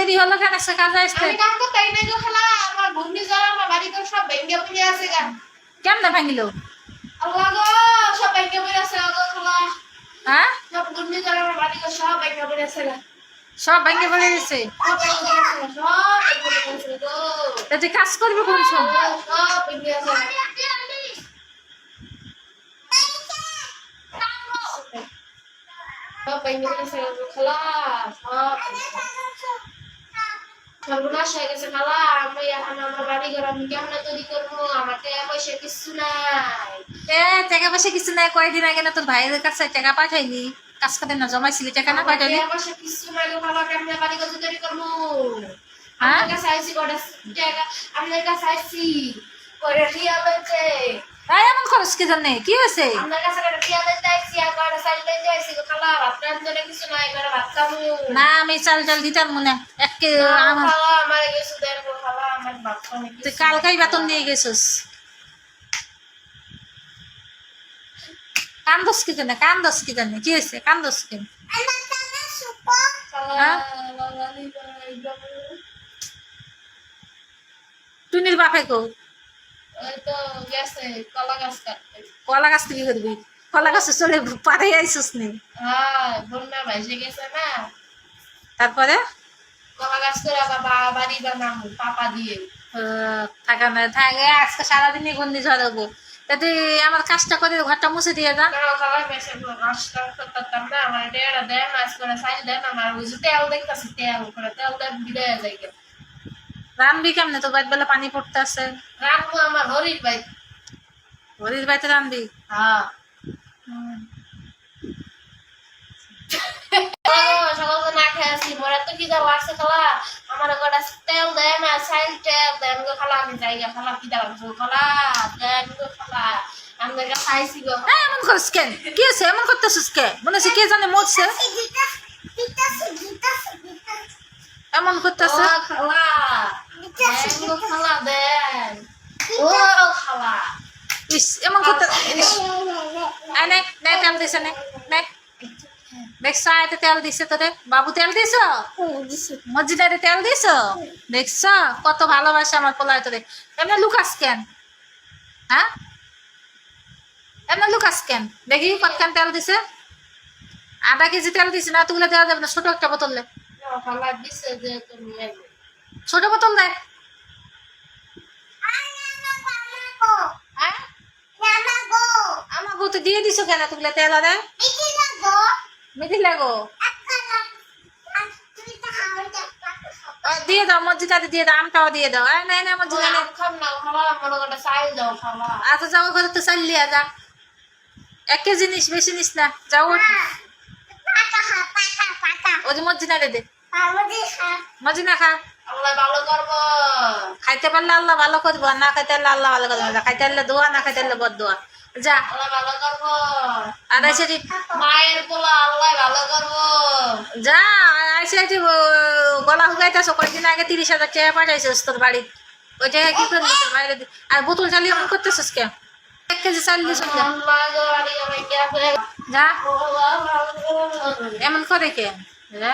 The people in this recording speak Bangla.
দেরি হলো কেন আজকে কাজে আসতে? আমি কাম করতে নাই গো খালা আমার ঘূর্ণিঝড় আমার বাড়ি ঘর সব ভেঙে পড়ে আছে গা। কেমনে ভাঙিল? আল্লাহ গো সব ভেঙে পড়ে আছে গো খালা। হ্যাঁ? সব ঘূর্ণিঝড় আমার বাড়ি ঘর সব ভেঙে পড়ে আছে গা। সব ভেঙে পড়ে গেছে? তা তুই কাজ করবি কোন সব। সব ভেঙে পড়ে আছে খালা সব সর্বনাশ হয়ে গেছে খালা আমি এখন আমার বাড়ি ঘর আমি কেমন তৈরি করব? আমার টাকা পয়সা কিছু নাই। টাকা পয়সা কিছু নাই কয়দিন আগে না তোর ভাইয়ের কাছে টাকা পাঠাইনি। কাজ করতে না জমাইছিলি টাকা না পাঠাইলি? টাকা পয়সা কিছু নাই খালা কেমন বাড়ি ঘর তৈরি করব? হ্যাঁ? আপনার কাছে আইসি কটা টাকা আপনার কাছে আইসি কটা টিয়া লইছে তাই এমন খরচ কি জানে? কি হয়েছে? আপনার কাছে কটা টিয়া না আমি চাল চাল দিতাম মনে একে তুই কালকাই বেতন দিয়ে গেছিস? কান্দস কি জানে কান্দস কি জানে কি হয়েছে? কান্দস কি হ্যাঁ? টুনির বাপে কো? কলা গাছ কাটতে। কলা গাছ থেকে করবি? কলা গাছে চলে পারে আইসিস নি। হ্যাঁ বন্যা ভাইসে গেছে না। তারপরে? কলা গাছ করে আবার বা- বাড়ি বানাবো পাপা দিয়ে। থাকা না থাকে আজকে সারাদিনই গন্ডি ঝরাবো তা তুই আমার কাজটা করে ঘরটা মুছে দিয়ে যা। কারণ কলা গাছে নষ্ট করতাম না আমার ডেড়া দেয় মাছ করে সাইজ দেয় না আমার ওই যে তেল দেখতেছি তেল করে তেল দেয় বিদায় যায় গে। রানবি কেমনে? তো বাইর বেলা পানি পড়তে আছে রাখব আমার হরির ভাই হরির বাড়িতে রানবি? হ্যাঁ। আমার তেল দেয় না সাইল তেল দেন গো খালা আমি যাই গা খালা কি দা গো খালা দেন গো খালা আইসি গো হ্যাঁ এমন কেন কি হয়েছে এমন করতেছিস কে মনে হচ্ছে কে জানে মরছে এমন করতেছে খালা দেন গো খালা দেন ও খালা ইস এমন করতে নে নে তেল দিছে নে নে। দেখছ তেল দিছে তোরে বাবু তেল দিছ? মসজিদারে তেল দিছ? দেখছ কত ভালোবাসে আমার পোলায় তোরে। এমনি লুকাস কেন? হ্যাঁ এমনি লুকাস কেন? দেখি কতখান তেল দিছে? আধা কেজি তেল দিছে না তুলে দেওয়া যাবে না ছোট একটা বোতল দে। খালা দিছে ছোট বোতল হ্যাঁ আমার বউ তো দিয়ে দিছো কেন তুলে তেল আরে মিথি লাগো দিয়ে দাও মসজিদাতে দিয়ে দাও আমটাও দিয়ে দাও। আয় নাই না মসজিদা নে খাম না খালা আমার কটা সাইল দাও খালা আচ্ছা যাও ঘরে তো চালিয়ে যা। এক কেজি নিস বেশি নিস না। যাও ওই যে দে। মসজিদা খা। আল্লাহ ভালো করব। খাইতে পারলে আল্লাহ ভালো করব আর না খাইতে পারলে আল্লাহ ভালো করব খাইতে পারলে দোয়া না খাইতে পারলে বদ দোয়া যা। আল্লাহ ভালো করব। আর এসে দি- মায়ের পোলা আল্লাহ ভালো করব। যা আইসে আইসে গলা শুকাইতেছ কয়েকদিন আগে তিরিশ হাজার টাকা পাঠাইছিস তোর বাড়ি ওই টাকা কি করবি তোর বাইরে আর বোতল চালিয়ে এমন করতেছিস কে এক কেজি চাল দিস যা। করে কে? যা।